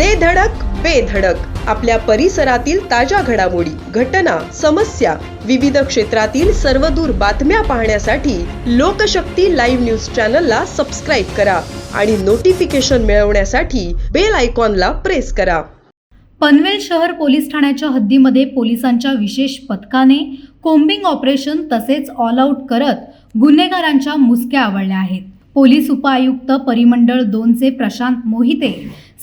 दे धडक बेधडक आपल्या परिसरातील ताज्या घडामोडी घटना समस्या विविध क्षेत्रातील सर्वदूर बातम्या पाहण्यासाठी लोकशक्ती लाईव्ह न्यूज चॅनलला सबस्क्राईब करा आणि नोटिफिकेशन मिळवण्यासाठी बेल आयकॉनला प्रेस करा. पनवेल शहर पोलीस ठाण्याच्या हद्दीमध्ये पोलिसांच्या विशेष पथकाने कोम्बिंग ऑपरेशन तसेच ऑल आऊट करत गुन्हेगारांच्या मुसक्या आवळल्या आहेत. पोलीस उपआयुक्त परिमंडळ दोनचे प्रशांत मोहिते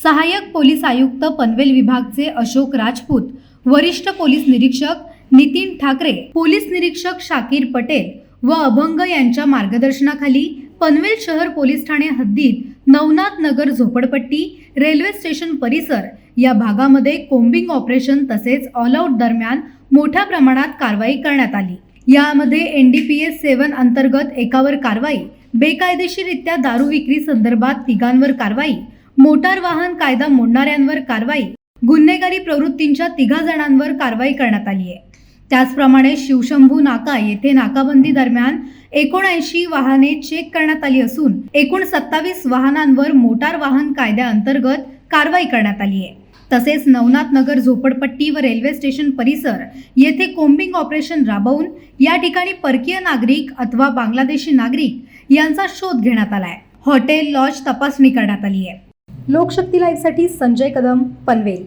सहाय्यक पोलीस आयुक्त पनवेल विभागचे अशोक राजपूत वरिष्ठ पोलीस निरीक्षक नितीन ठाकरे पोलीस निरीक्षक शाकीर पटेल व अभंग यांच्या मार्गदर्शनाखाली पनवेल शहर पोलीस ठाणे हद्दीत नवनाथ नगर झोपडपट्टी रेल्वे स्टेशन परिसर या भागामध्ये कोम्बिंग ऑपरेशन तसेच ऑल आऊट दरम्यान मोठ्या प्रमाणात कारवाई करण्यात आली. यामध्ये N D P S seven अंतर्गत एकावर कारवाई बेकायदेशीररित्या दारू विक्री संदर्भात तिघांवर कारवाई मोटार वाहन कायदा मोडणाऱ्यांवर कारवाई गुन्हेगारी प्रवृत्तींच्या तिघा जणांवर कारवाई करण्यात आली आहे. त्याचप्रमाणे शिवशंभू नाका येथे नाकाबंदी दरम्यान एकोणऐंशी वाहने चेक करण्यात आली असून एकूण सत्तावीस वाहनांवर मोटार वाहन कायद्याअंतर्गत कारवाई करण्यात आली आहे. तसेच नवनाथ नगर झोपडपट्टी व रेल्वे स्टेशन परिसर येथे कोम्बिंग ऑपरेशन राबवून या ठिकाणी परकीय नागरिक अथवा बांगलादेशी नागरिक यांचा शोध घेण्यात आलाय. हॉटेल लॉज तपासणी करण्यात आली आहे. लोकशक्ती लाईव्हसाठी संजय कदम पनवेल.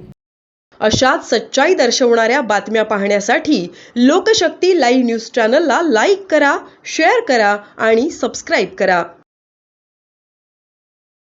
अशाच सच्चाई दर्शवणाऱ्या बातम्या पाहण्यासाठी लोकशक्ती लाईव्ह न्यूज चॅनलला लाईक करा शेअर करा आणि सबस्क्राईब करा.